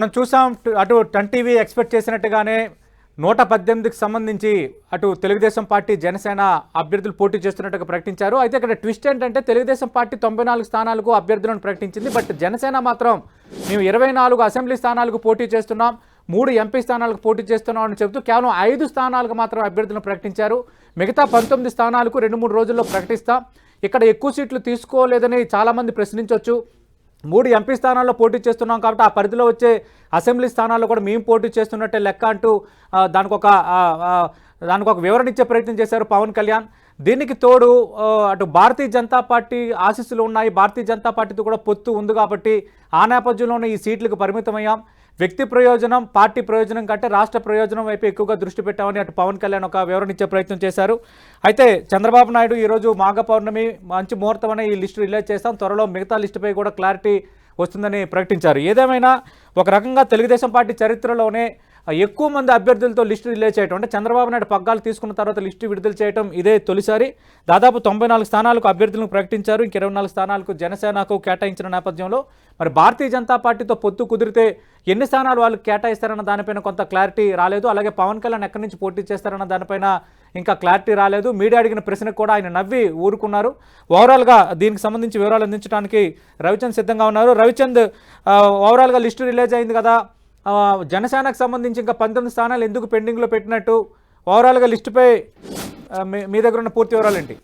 మనం చూసాం టు- అటు టన్ టీవీ ఎక్స్పెక్ట్ చేసినట్టుగానే నూట పద్దెనిమిదికి సంబంధించి అటు తెలుగుదేశం పార్టీ జనసేన అభ్యర్థులు పోటీ చేస్తున్నట్టుగా ప్రకటించారు. అయితే ఇక్కడ ట్విస్ట్ ఏంటంటే తెలుగుదేశం పార్టీ తొంభై నాలుగు స్థానాలకు అభ్యర్థులను ప్రకటించింది బట్ జనసేన మాత్రం మేము ఇరవై నాలుగు అసెంబ్లీ స్థానాలకు పోటీ చేస్తున్నాం మూడు ఎంపీ స్థానాలకు పోటీ చేస్తున్నాం అని చెబుతూ కేవలం ఐదు స్థానాలకు మాత్రం అభ్యర్థులను ప్రకటించారు. మిగతా పంతొమ్మిది స్థానాలకు రెండు మూడు రోజుల్లో ప్రకటిస్తాం. ఇక్కడ ఎక్కువ సీట్లు తీసుకోలేదని చాలామంది ప్రశ్నించవచ్చు మూడు ఎంపీ స్థానాల్లో పోటీ చేస్తున్నాం కాబట్టి ఆ పరిధిలో వచ్చే అసెంబ్లీ స్థానాల్లో కూడా మేము పోటీ చేస్తున్నట్టే లెక్క అంటూ దానికొక దానికి ఒక దానికి ఒక వివరణ ఇచ్చే ప్రయత్నం చేశారు పవన్ కళ్యాణ్. దీనికి తోడు అటు భారతీయ జనతా పార్టీ ఆశీస్సులు ఉన్నాయి. భారతీయ జనతా పార్టీతో కూడా పొత్తు ఉంది కాబట్టి ఆ నేపథ్యంలోనే ఈ సీట్లకు పరిమితమయ్యాం. వ్యక్తి ప్రయోజనం పార్టీ ప్రయోజనం కంటే రాష్ట్ర ప్రయోజనం వైపు ఎక్కువగా దృష్టి పెట్టామని అటు పవన్ కళ్యాణ్ ఒక వివరణ ఇచ్చే ప్రయత్నం చేశారు. అయితే చంద్రబాబు నాయుడు ఈరోజు మాఘ పౌర్ణమి మంచి ముహూర్తం అనే ఈ లిస్టు రిలీజ్ చేస్తాం త్వరలో మిగతా లిస్టుపై కూడా క్లారిటీ వస్తుందని ప్రకటించారు. ఏదేమైనా ఒక రకంగా తెలుగుదేశం పార్టీ చరిత్రలోనే ఎక్కువ మంది అభ్యర్థులతో లిస్టు రిలీజ్ చేయడం అంటే చంద్రబాబు నాయుడు పగ్గాలు తీసుకున్న తర్వాత లిస్టు విడుదల చేయడం ఇదే తొలిసారి. దాదాపు తొంభై నాలుగు స్థానాలకు అభ్యర్థులను ప్రకటించారు. ఇంక ఇరవై నాలుగు స్థానాలకు జనసేనకు కేటాయించిన నేపథ్యంలో మరి భారతీయ జనతా పార్టీతో పొత్తు కుదిరితే ఎన్ని స్థానాలు వాళ్ళు కేటాయిస్తారన్న దానిపైన కొంత క్లారిటీ రాలేదు. అలాగే పవన్ కళ్యాణ్ ఎక్కడి నుంచి పోటీ చేస్తారన్న దానిపైన ఇంకా క్లారిటీ రాలేదు. మీడియా అడిగిన ప్రశ్నకు కూడా ఆయన నవ్వి ఊరుకున్నారు. ఓవరాల్గా దీనికి సంబంధించి వివరాలు అందించడానికి రవిచంద్ సిద్ధంగా ఉన్నారు. రవిచంద్ ఓవరాల్గా లిస్టు రిలీజ్ అయింది కదా. జనసేనకు సంబంధించి ఇంకా పంతొమ్మిది స్థానాలు ఎందుకు పెండింగ్లో పెట్టినట్టు ఓవరాల్గా లిస్టుపై మీ- మీ దగ్గర ఉన్న పూర్తి వివరాలు ఏంటి?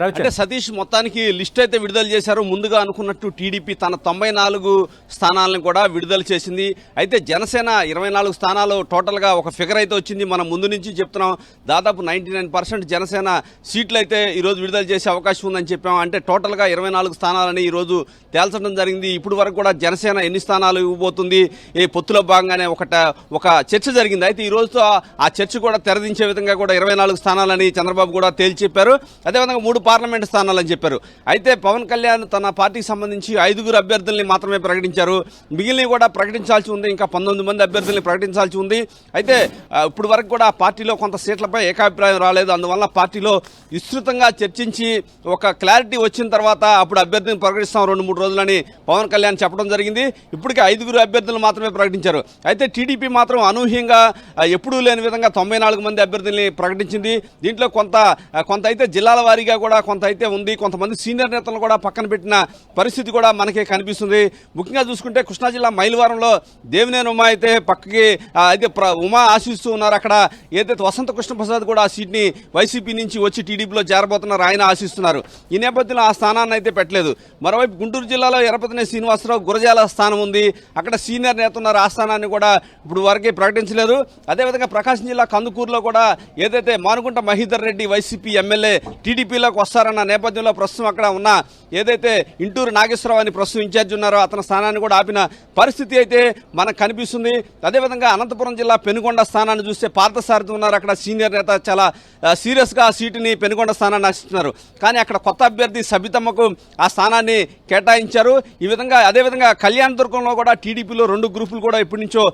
అంటే సతీష్ మొత్తానికి లిస్ట్ అయితే విడుదల చేశారు. ముందుగా అనుకున్నట్టు టీడీపీ తన తొంభై నాలుగు స్థానాలను కూడా విడుదల చేసింది. అయితే జనసేన ఇరవై నాలుగు స్థానాలు టోటల్గా ఒక ఫిగర్ అయితే వచ్చింది. మనం ముందు నుంచి చెప్తున్నాం దాదాపు నైంటీ నైన్ పర్సెంట్ జనసేన సీట్లు అయితే ఈరోజు విడుదల చేసే అవకాశం ఉందని చెప్పాం. అంటే టోటల్గా ఇరవై నాలుగు స్థానాలని ఈరోజు తేల్చడం జరిగింది. ఇప్పుడు వరకు కూడా జనసేన ఎన్ని స్థానాలు ఇవ్వబోతుంది ఏ పొత్తులో భాగంగానే ఒకట ఒక చర్చ జరిగింది. అయితే ఈరోజుతో ఆ- చర్చ కూడా తెరదించే విధంగా కూడా ఇరవై నాలుగు స్థానాలని చంద్రబాబు కూడా తేల్చి చెప్పారు. అదేవిధంగా మూడు పార్లమెంట్ స్థానాలని చెప్పారు. అయితే పవన్ కళ్యాణ్ తన పార్టీకి సంబంధించి ఐదుగురు అభ్యర్థుల్ని మాత్రమే ప్రకటించారు. మిగిలినవి కూడా ప్రకటించాల్సి ఉంది. ఇంకా పంతొమ్మిది మంది అభ్యర్థుల్ని ప్రకటించాల్సి ఉంది. అయితే ఇప్పుడు వరకు కూడా పార్టీలో కొంత సీట్లపై ఏకాభిప్రాయం రాలేదు. అందువల్ల పార్టీలో విస్తృతంగా చర్చించి ఒక క్లారిటీ వచ్చిన తర్వాత అప్పుడు అభ్యర్థిని ప్రకటిస్తాం రెండు మూడు రోజులని పవన్ కళ్యాణ్ చెప్పడం జరిగింది. ఇప్పటికే ఐదుగురు అభ్యర్థులు మాత్రమే ప్రకటించారు. అయితే టీడీపీ మాత్రం అనూహ్యంగా ఎప్పుడూ లేని విధంగా తొంభై నాలుగు మంది అభ్యర్థుల్ని ప్రకటించింది. దీంట్లో కొంత కొంత అయితే జిల్లాల వారీగా కూడా కొంత అయితే ఉంది. కొంతమంది సీనియర్ నేతలను కూడా పక్కన పెట్టిన పరిస్థితి కూడా మనకి కనిపిస్తుంది. ముఖ్యంగా చూసుకుంటే కృష్ణా జిల్లా మైలవరంలో దేవినేని ఉమా అయితే పక్కకి అయితే ప్ర- ఉమా ఆశిస్తూ ఉన్నారు. అక్కడ ఏదైతే వసంత కృష్ణప్రసాద్ కూడా ఆ సీట్ని వైసీపీ నుంచి వచ్చి టీడీపీలో చేరబోతున్నారు ఆయన ఆశిస్తున్నారు. ఈ నేపథ్యంలో ఆ స్థానాన్ని అయితే పెట్టలేదు. మరోవైపు గుంటూరు జిల్లాలో ఎరపతినే శ్రీనివాసరావు గురజాల స్థానం ఉంది. అక్కడ సీనియర్ నేత ఉన్నారు. ఆ స్థానాన్ని కూడా ఇప్పుడు వరకే ప్రకటించలేదు. అదేవిధంగా ప్రకాశం జిల్లా కందుకూరులో కూడా ఏదైతే మానుకుంట మహీధర్ రెడ్డి వైసీపీ ఎమ్మెల్యే టీడీపీలో వస్తారన్న నేపథ్యంలో ప్రస్తుతం అక్కడ ఉన్న ఏదైతే ఇంటూరు నాగేశ్వరరావు అని ప్రస్తుతం ఇన్ఛార్జ్ ఉన్నారో అతని స్థానాన్ని కూడా ఆపిన పరిస్థితి అయితే మనకు కనిపిస్తుంది. అదేవిధంగా అనంతపురం జిల్లా పెనుగొండ స్థానాన్ని చూస్తే పార్థసారథి ఉన్నారు. అక్కడ సీనియర్ నేత చాలా సీరియస్గా సీటుని పెనుగొండ స్థానాన్ని ఆశిస్తున్నారు. కానీ అక్కడ కొత్త అభ్యర్థి సబితమ్మకు ఆ స్థానాన్ని కేటాయించారు. ఈ విధంగా అదేవిధంగా కళ్యాణ దుర్గంలో కూడా టీడీపీలో రెండు గ్రూపులు కూడా ఇప్పటి నుంచో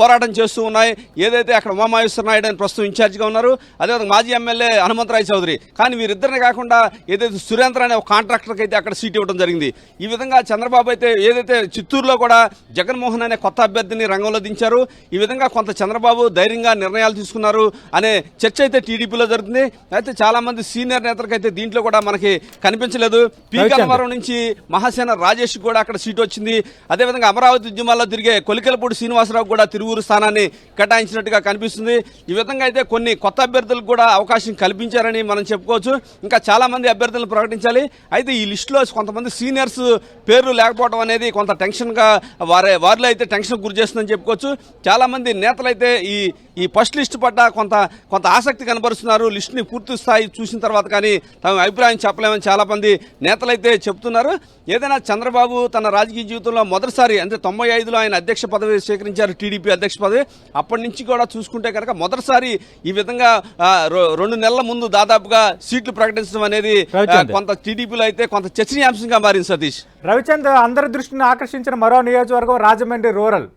పోరాటం చేస్తూ ఉన్నాయి. ఏదైతే అక్కడ ఉమామహేశ్వర నాయుడు అని ప్రస్తుతం ఇన్ఛార్జిగా ఉన్నారు అదేవిధంగా మాజీ ఎమ్మెల్యే హనుమంతరాయ్ చౌదరి. కానీ వీరిద్దరిని కాకుండా ఏదైతే సురేంద్ర అనే ఒక కాంట్రాక్టర్కి అయితే అక్కడ సీట్ ఇవ్వడం జరిగింది. ఈ విధంగా చంద్రబాబు అయితే ఏదైతే చిత్తూరులో కూడా జగన్మోహన్ అనే కొత్త అభ్యర్థిని రంగంలో దించారు. ఈ విధంగా కొంత చంద్రబాబు ధైర్యంగా నిర్ణయాలు తీసుకున్నారు అనే చర్చ అయితే టీడీపీలో జరుగుతుంది. అయితే చాలా మంది సీనియర్ నేతలకైతే దీంట్లో కూడా మనకి కనిపించలేదు. పి. గన్నవరం నుంచి మహాసేన రాజేష్ కూడా అక్కడ సీట్ వచ్చింది. అదేవిధంగా అమరావతి ఉద్యమాల్లో తిరిగే కొలికలపూడి శ్రీనివాసరావు కూడా తిరువురు స్థానాన్ని కేటాయించినట్టుగా కనిపిస్తుంది. ఈ విధంగా అయితే కొన్ని కొత్త అభ్యర్థులకు కూడా అవకాశం కల్పించారని మనం చెప్పుకోవచ్చు. ఇంకా చాలా మంది అభ్యర్థులను ప్రకటించాలి. అయితే ఈ లిస్టులో కొంతమంది సీనియర్స్ పేర్లు లేకపోవడం అనేది కొంత టెన్షన్గా వారే వారిలో అయితే టెన్షన్ గురి చేస్తుందని చెప్పుకోవచ్చు. చాలా మంది నేతలు అయితే ఈ ఈ ఫస్ట్ లిస్ట్ పట్ల కొంత కొంత ఆసక్తి కనబరుస్తున్నారు. లిస్టుని పూర్తి స్థాయి చూసిన తర్వాత కానీ తమ అభిప్రాయం చెప్పలేమని చాలా మంది నేతలైతే చెప్తున్నారు. ఏదైనా చంద్రబాబు తన రాజకీయ జీవితంలో మొదటిసారి అంటే తొంభై ఐదులో ఆయన అధ్యక్ష పదవి స్వీకరించారు టీడీపీ అధ్యక్ష పదవి. అప్పటి నుంచి కూడా చూసుకుంటే కనుక మొదటిసారి ఈ విధంగా రెండు నెలల ముందు దాదాపుగా సీట్లు ప్రకటించడం అనేది రవిచంద్ర. కొంత టీడీపీలో అయితే కొంత చర్చనీయాంశంగా మారింది సతీష్. రవిచంద్ర అందరి దృష్టిని ఆకర్షించిన మరో నియోజకవర్గం Rajahmundry rural.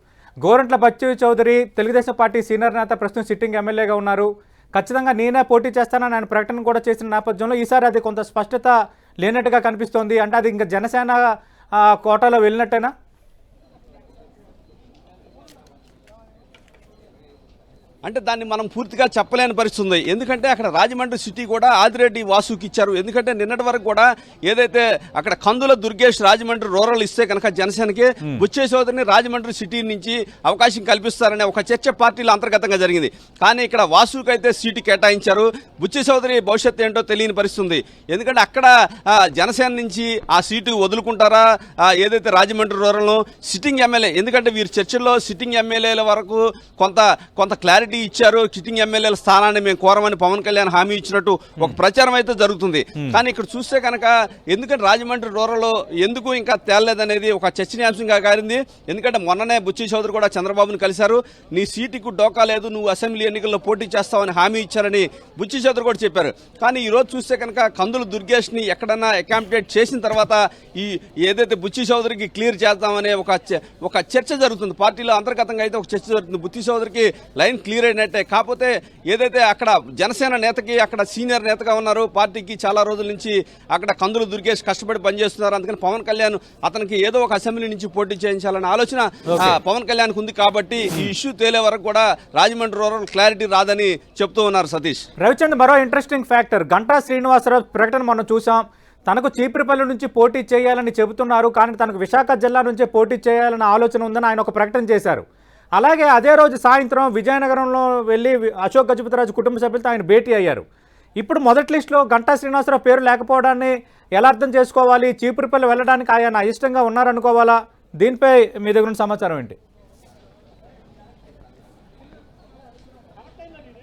Gorantla Bucchu Chowdary Telugu Desam party senior నేత ప్రస్తుతం సిట్టింగ్ ఎమ్మెల్యేగా ఉన్నారు. ఖచ్చితంగా నేనే పోటీ చేస్తానని ఆయన ప్రకటన కూడా చేసిన నేపథ్యంలో ఈసారి అది కొంత స్పష్టత లేనట్టుగా కనిపిస్తోంది. అంటే అది ఇంకా జనసేన కోటాలో వెళ్ళినట్టేనా? అంటే దాన్ని మనం పూర్తిగా చెప్పలేని పరిస్థితి ఉంది. ఎందుకంటే అక్కడ రాజమండ్రి సిటీ కూడా ఆదిరెడ్డి వాసుకి ఇచ్చారు. ఎందుకంటే నిన్నటి వరకు కూడా ఏదైతే అక్కడ కందుల దుర్గేష్ రాజమండ్రి రూరల్ ఇస్తే కనుక జనసేనకి బుచ్చే చౌదరిని రాజమండ్రి సిటీ నుంచి అవకాశం కల్పిస్తారనే ఒక చర్చ పార్టీలో అంతర్గతంగా జరిగింది. కానీ ఇక్కడ వాసుకి అయితే సీటు కేటాయించారు. బుచ్చే చౌదరి భవిష్యత్తు ఏంటో తెలియని పరిస్థితి ఉంది. ఎందుకంటే అక్కడ జనసేన నుంచి ఆ సీటు వదులుకుంటారా ఏదైతే రాజమండ్రి రూరల్ సిట్టింగ్ ఎమ్మెల్యే. ఎందుకంటే వీరి చర్చల్లో సిట్టింగ్ ఎమ్మెల్యేల వరకు కొంత కొంత క్లారిటీ ఇచ్చారు సిట్టింగ్ ఎమ్మెల్యేల స్థానాన్ని మేము కోరమని పవన్ కళ్యాణ్ హామీ ఇచ్చినట్టు ఒక ప్రచారం అయితే జరుగుతుంది. కానీ ఇక్కడ చూస్తే కనుక ఎందుకంటే రాజమండ్రి రూరల్ ఎందుకు ఇంకా తేలలేదనేది ఒక చర్చనీయాంశంగా కారింది ఎందుకంటే మొన్ననే బుచ్చి చౌదరి కూడా చంద్రబాబును కలిశారు. నీ సీటుకు డోకా లేదు నువ్వు అసెంబ్లీ ఎన్నికల్లో పోటీ చేస్తావని హామీ ఇచ్చారని బుచ్చి చౌదరి కూడా చెప్పారు. కానీ ఈ రోజు చూస్తే కనుక కందులు దుర్గేష్ని ఎక్కడన్నా అకామిడేట్ చేసిన తర్వాత ఈ ఏదైతే బుచ్చి చౌదరికి క్లియర్ చేద్దామనే ఒక ఒక చర్చ జరుగుతుంది. పార్టీలో అంతర్గతంగా అయితే ఒక చర్చ జరుగుతుంది. బుచ్చి చౌదరికి లైన్ క్లియర్ అయినట్టే కాకపోతే ఏదైతే అక్కడ జనసేన నేతకి అక్కడ సీనియర్ నేతగా ఉన్నారు పార్టీకి చాలా రోజుల నుంచి అక్కడ కందులు దుర్గేష్ కష్టపడి పనిచేస్తున్నారు. అందుకని పవన్ కళ్యాణ్ అతనికి ఏదో ఒక అసెంబ్లీ నుంచి పోటీ చేయించాలన్న ఆలోచన పవన్ కళ్యాణ్కి ఉంది కాబట్టి ఈ ఇష్యూ తేలే వరకు కూడా రాజమండ్రి రూరల్ క్లారిటీ రాదని చెప్తూ ఉన్నారు సతీష్. రవిచంద్ మరో ఇంట్రెస్టింగ్ ఫ్యాక్టర్ గంటా శ్రీనివాసరావు ప్రకటన మనం చూసాం తనకు చీపురుపల్లి నుంచి పోటీ చేయాలని చెబుతున్నారు కానీ తనకు విశాఖ జిల్లా నుంచే పోటీ చేయాలన్న ఆలోచన ఉందని ఆయన ఒక ప్రకటన చేశారు. అలాగే అదే రోజు సాయంత్రం విజయనగరంలో వెళ్ళి అశోక్ గజపతిరాజు కుటుంబ సభ్యులతో ఆయన భేటీ అయ్యారు. ఇప్పుడు మొదటి లిస్టులో గంటా శ్రీనివాసరావు పేరు లేకపోవడాన్ని ఎలా అర్థం చేసుకోవాలి? చీపురుపల్లి వెళ్ళడానికి ఆయన ఇష్టంగా ఉన్నారనుకోవాలా? దీనిపై మీ దగ్గర ఉన్న సమాచారం ఏంటి?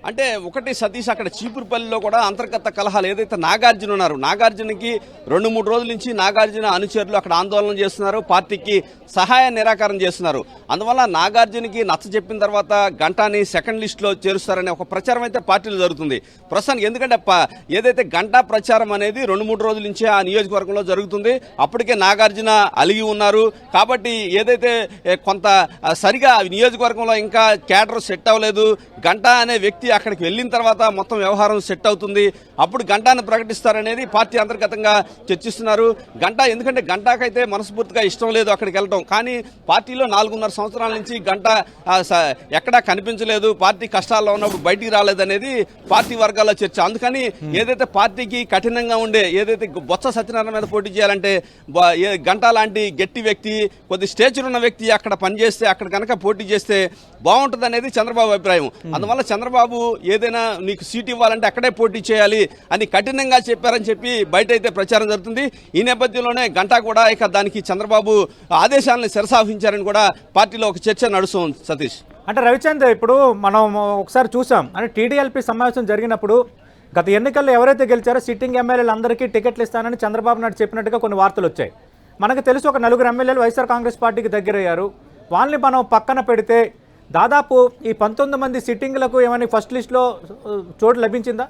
అంటే ఒకటి సతీష్ అక్కడ చీపురుపల్లిలో కూడా అంతర్గత కలహాలు ఏదైతే నాగార్జున ఉన్నారు నాగార్జునకి రెండు మూడు రోజుల నుంచి నాగార్జున అనుచరులు అక్కడ ఆందోళన చేస్తున్నారు పార్టీకి సహాయ నిరాకారం చేస్తున్నారు. అందువల్ల నాగార్జునకి నచ్చ చెప్పిన తర్వాత గంటాని సెకండ్ లిస్ట్లో చేరుస్తారనే ఒక ప్రచారం అయితే పార్టీలో జరుగుతుంది. ప్రస్తుతానికి ఎందుకంటే ప- ఏదైతే గంటా ప్రచారం అనేది రెండు మూడు రోజుల నుంచి ఆ నియోజకవర్గంలో జరుగుతుంది అప్పటికే నాగార్జున అలిగి ఉన్నారు. కాబట్టి ఏదైతే కొంత సరిగా నియోజకవర్గంలో ఇంకా క్యాడర్ సెట్ అవ్వలేదు గంటా అనే వ్యక్తి అక్కడికి వెళ్ళిన తర్వాత మొత్తం వ్యవహారం సెట్ అవుతుంది. అప్పుడు గంటాను ప్రకటిస్తారనేది పార్టీ అంతర్గతంగా చర్చిస్తున్నారు. గంటా ఎందుకంటే గంటాకైతే మనస్ఫూర్తిగా ఇష్టం లేదు అక్కడికి వెళ్ళడం కానీ పార్టీలో నాలుగున్నర సంవత్సరాల నుంచి గంట ఎక్కడా కనిపించలేదు. పార్టీ కష్టాల్లో ఉన్నప్పుడు బయటికి రాలేదనేది పార్టీ వర్గాల్లో చర్చ. అందుకని ఏదైతే పార్టీకి కఠినంగా ఉండే ఏదైతే బొత్స సత్యనారాయణ మీద పోటీ చేయాలంటే గంటా లాంటి గట్టి వ్యక్తి కొద్ది స్టేచర్ ఉన్న వ్యక్తి అక్కడ పనిచేస్తే అక్కడ కనుక పోటీ చేస్తే బాగుంటుంది అనేది చంద్రబాబు అభిప్రాయం. అందువల్ల చంద్రబాబు ఏదైనా నీకు సీట్ ఇవ్వాలంటే అక్కడే పోటీ చేయాలి అని కఠినంగా చెప్పారని చెప్పి బయట అయితే ప్రచారం జరుగుతుంది. ఈ నేపథ్యంలోనే గంటా కూడా ఇక దానికి చంద్రబాబు ఆదేశాలను శిరసాహించారని కూడా పార్టీలో ఒక చర్చ నడుస్తుంది సతీష్. అంటే రవిచంద్ర ఇప్పుడు మనం ఒకసారి చూసాం. అంటే టీడీఎల్పీ సమావేశం జరిగినప్పుడు గత ఎన్నికల్లో ఎవరైతే గెలిచారో సిట్టింగ్ ఎమ్మెల్యేలు అందరికీ టికెట్లు ఇస్తానని చంద్రబాబు నాయుడు చెప్పినట్టుగా కొన్ని వార్తలు వచ్చాయి. మనకు తెలుసు ఒక నలుగురు ఎమ్మెల్యేలు వైఎస్ఆర్ కాంగ్రెస్ పార్టీకి దగ్గరయ్యారు. వాళ్ళని మనం పక్కన పెడితే దాదాపు ఈ పంతొమ్మిది మంది సిట్టింగ్లకు ఏమైనా ఫస్ట్ లిస్ట్లో చోటు లభించిందా?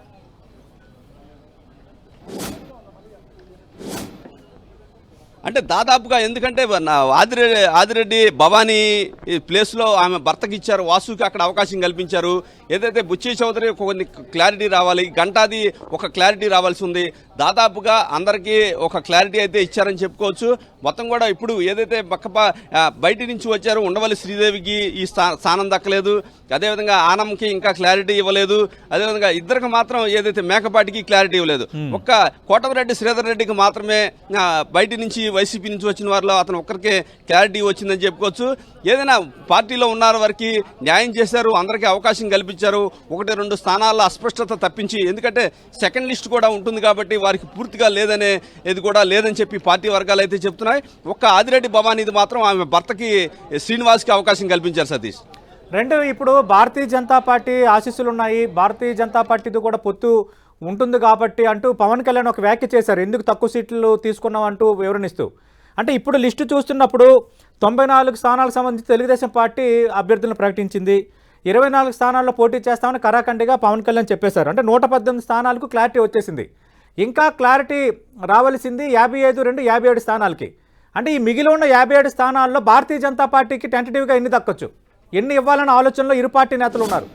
అంటే దాదాపుగా ఎందుకంటే ఆదిరెడ్డి ఆదిరెడ్డి భవానీ ఈ ప్లేస్లో ఆమె భర్తకి ఇచ్చారు వాసుకి అక్కడ అవకాశం కల్పించారు. ఏదైతే బుచ్చి చౌదరి కొన్ని క్లారిటీ రావాలి గంటాది ఒక క్లారిటీ రావాల్సి ఉంది. దాదాపుగా అందరికీ ఒక క్లారిటీ అయితే ఇచ్చారని చెప్పుకోవచ్చు. మొత్తం కూడా ఇప్పుడు ఏదైతే పక్క బయట నుంచి వచ్చారో ఉండవల్లి శ్రీదేవికి ఈ స్థా- స్థానం దక్కలేదు. అదేవిధంగా ఆనంకి ఇంకా క్లారిటీ ఇవ్వలేదు. అదేవిధంగా ఇద్దరికి మాత్రం ఏదైతే మేకపాటికి క్లారిటీ ఇవ్వలేదు. ఒక్క కోటమిరెడ్డి శ్రీధర్ రెడ్డికి మాత్రమే బయట నుంచి వైసీపీ నుంచి వచ్చిన వారిలో అతను ఒక్కరికే క్లారిటీ వచ్చిందని చెప్పుకోవచ్చు. ఏదైనా పార్టీలో ఉన్న వారికి న్యాయం చేశారు అందరికీ అవకాశం కల్పించారు ఒకటి రెండు స్థానాల్లో అస్పష్టత తప్పించి ఎందుకంటే సెకండ్ లిస్ట్ కూడా ఉంటుంది కాబట్టి వారికి పూర్తిగా లేదనే ఇది కూడా లేదని చెప్పి పార్టీ వర్గాలు అయితే చెప్తున్నాయి. ఒక్క ఆదిరెడ్డి భవానీది మాత్రం ఆమె భర్తకి శ్రీనివాస్కి అవకాశం కల్పించారు సతీష్. రెండు ఇప్పుడు భారతీయ జనతా పార్టీ ఆశీస్సులు ఉన్నాయి భారతీయ జనతా పార్టీది కూడా పొత్తు ఉంటుంది కాబట్టి అంటూ పవన్ కళ్యాణ్ ఒక వ్యాఖ్య చేశారు. ఎందుకు తక్కువ సీట్లు తీసుకున్నాం అంటూ వివరణిస్తూ. అంటే ఇప్పుడు లిస్టు చూస్తున్నప్పుడు తొంభై నాలుగు స్థానాలకు సంబంధించి తెలుగుదేశం పార్టీ అభ్యర్థులను ప్రకటించింది. ఇరవై నాలుగు స్థానాల్లో పోటీ చేస్తామని కరాఖండిగా పవన్ కళ్యాణ్ చెప్పేశారు. అంటే నూట పద్దెనిమిది స్థానాలకు క్లారిటీ వచ్చేసింది. ఇంకా క్లారిటీ రావాల్సింది యాభై ఐదు రెండు యాభై ఏడు స్థానాలకి. అంటే ఈ మిగిలి ఉన్న యాభై ఏడు స్థానాల్లో భారతీయ జనతా పార్టీకి టెంటేటివ్గా ఎన్ని దక్కొచ్చు? ఎన్ని ఇవ్వాలన్న ఆలోచనలో ఇరు పార్టీ నేతలు ఉన్నారు?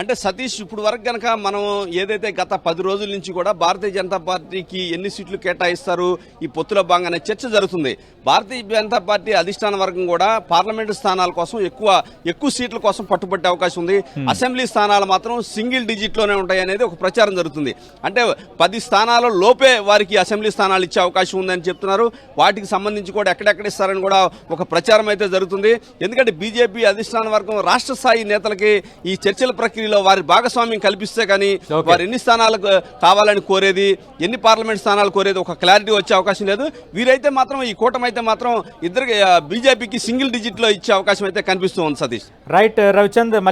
అంటే సతీష్ ఇప్పుడు వరకు గనక మనం ఏదైతే గత పది రోజుల నుంచి కూడా భారతీయ జనతా పార్టీకి ఎన్ని సీట్లు కేటాయిస్తారు ఈ పొత్తులో భాగంగానే చర్చ జరుగుతుంది. భారతీయ జనతా పార్టీ అధిష్టాన వర్గం కూడా పార్లమెంటు స్థానాల కోసం ఎక్కువ ఎక్కువ సీట్ల కోసం పట్టుబట్టే అవకాశం ఉంది. అసెంబ్లీ స్థానాలు మాత్రం సింగిల్ డిజిట్లోనే ఉంటాయి అనేది ఒక ప్రచారం జరుగుతుంది. అంటే పది స్థానాల లోపే వారికి అసెంబ్లీ స్థానాలు ఇచ్చే అవకాశం ఉందని చెప్తున్నారు. వాటికి సంబంధించి కూడా ఎక్కడెక్కడ ఇస్తారని కూడా ఒక ప్రచారం అయితే జరుగుతుంది. ఎందుకంటే బీజేపీ అధిష్టాన వర్గం రాష్ట్ర స్థాయి నేతలకి ఈ చర్చల ప్రక్రియలో వారి భాగస్వామ్యం కల్పిస్తే కానీ. వారు ఎన్ని స్థానాలు కావాలని కోరేది ఎన్ని పార్లమెంట్ స్థానాలు కోరేది ఒక క్లారిటీ వచ్చే అవకాశం లేదు వీరైతే మాత్రం ఈ కూటమి అయితే మాత్రం ఇద్దరికి బీజేపీకి సింగిల్ డిజిట్లో ఇచ్చే అవకాశం అయితే కనిపిస్తూ ఉంది సతీష్ రైట్ రవిచంద్